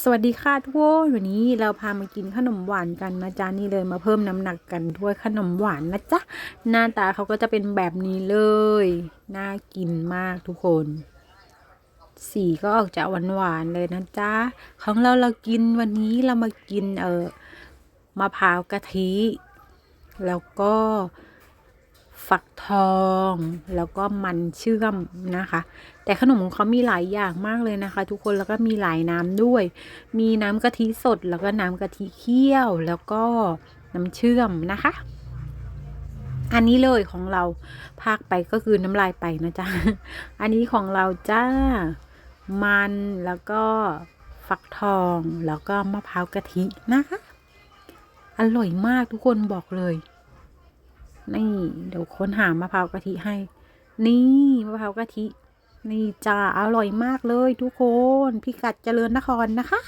สวัสดีค่ะทุกคนวันนี้เราพามากินขนมหวานกันนะจ๊ะนี่เลยมาเพิ่มน้ำหนักกันด้วยขนมหวานนะจ๊ะหน้าตาเขาก็จะเป็นแบบนี้เลยน่ากินมากทุกคน สีก็ออกจะหวานหวานๆเลยนะจ๊ะของเราเรากินวันนี้เรามากินเออมะพร้าวกะทิ แล้วก็ ทอง แล้วก็มันเชื่อมนะคะ แต่ขนมของเขามีหลายอย่างมากเลยนะคะ ทุกคนแล้วก็มีหลายน้ำด้วย มีน้ำกะทิสด แล้วก็น้ำกะทิเคี่ยว แล้วก็น้ำเชื่อมนะคะ อันนี้เลยของเราพากไปก็คือน้ำลายไปนะจ๊ะ อันนี้ของเราจ้ามันแล้วก็ฟักทองแล้วก็มะพร้าวกะทินะคะ อร่อยมากทุกคนบอกเลย นี่ เดี๋ยวค้นหามะพร้าวกะทิให้ นี่มะพร้าวกะทิ นี่จ้าอร่อยมากเลยทุกคน พิกัดเจริญนครนะคะ